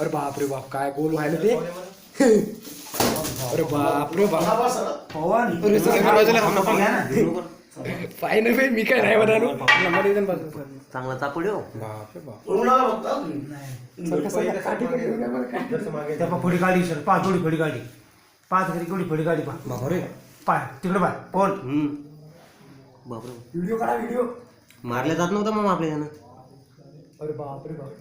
अरे बाप रे बाप काय गोल व्हायला ते? अरे बाप रे बाप. पवन. अरे सर. पाय ना मी काय नाही म्हणालो. नंबर येऊन बाजू चांगला चापड हो बाप. फुडी गाडी सर. पा थोडी फुडी गाडी. पाच घरी थोडी फुडी गाडी पा बाप रे. पा तिकडे पा पवन. हम्म. बापरे. व्हिडिओ काढा व्हिडिओ मारल्या जात नव्हता मग आपल्या यानं अरे बाप रे बाप.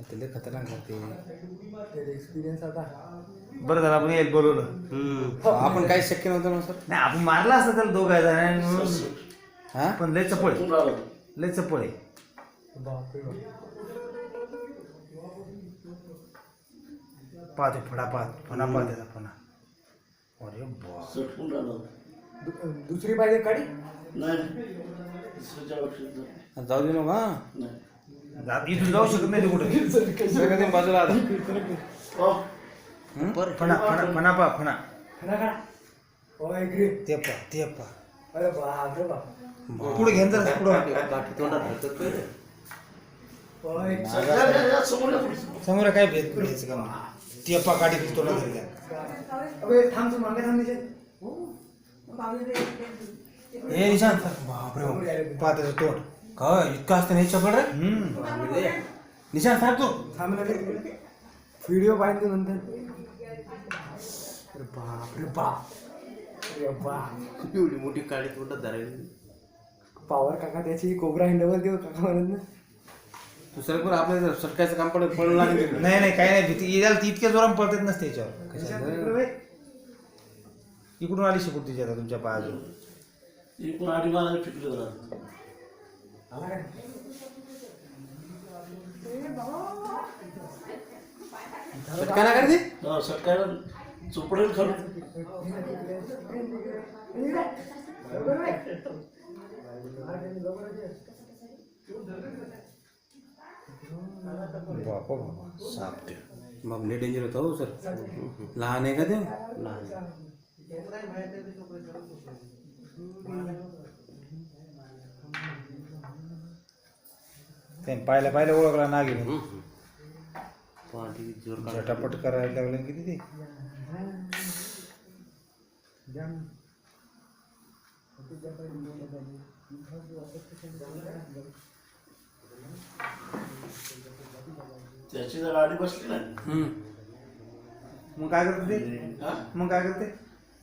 ते खतरनाक करते एक्सपिरियन्स आता. बरं झालं आपण एक बोलवलं. हम्म. आपण काही शक्य नव्हतं ना सर? नाही आपण मारला असतं त्याला दोघं जणांनी. हा? पण लय चपळ आहे. लय चपळ आहे. बाप रे बाप. पाहते फडा पाहत फणा पाहत त्याचा फणा अरे बा दु- दुसरी पाहिजे काढी. जाऊ दे नका जा- इथून जाऊ शकत नाही ते कुठे सगळं बाजूला आता बरं फणा फणा फणा पा फणा. काढा हो ते पा ते पा अरे बाप रे बाप. पुढे घेऊन जरा पुढं. गाठी तोंडात घालतात ते. हो ऐक समोर काय भेद घ्यायचं का मग? ते पा गाडी तोडा घरी घ्या अबे थांब तू मागे थांब निश्चित. हे निशांत. बापरे बाप. पहा त्याचं तोंड. काय इतकं असतं नाही चपळ रे हम्म. निशांत साहेब तू. थांब ना रे. व्हिडिओ पाहिजे नंतर. अरे बाप रे बाप. अरे बाप. एवढी मोठी काळी तोंडात धरायली पॉवर काका त्याची कोबरा हँडवर देऊ काका म्हणत ना दुसरं पण आपल्या सटकायचं काम पडत पडलं लागेल. नाही नाही काही नाही. भीती याला ती इतक्या जोरात पळतात नसते याच्यावर कशाला? इकडून आली शिकून तिच्या आता तुमच्या पायाजवळ. आला काय सटका ना। करते चोपडेल खरं बापा बाबा साप ते मग लय डेंजर होता हो सर। लहान आहे का ते लहान त्याने पाहिलं पाहिलं ओळखला ना गेलं हम्म. पाठी जोर काढ झटापट करायला लागलं किती ते त्याची जर गाडी बसली ना. मग काय करते ते हा? मग काय करते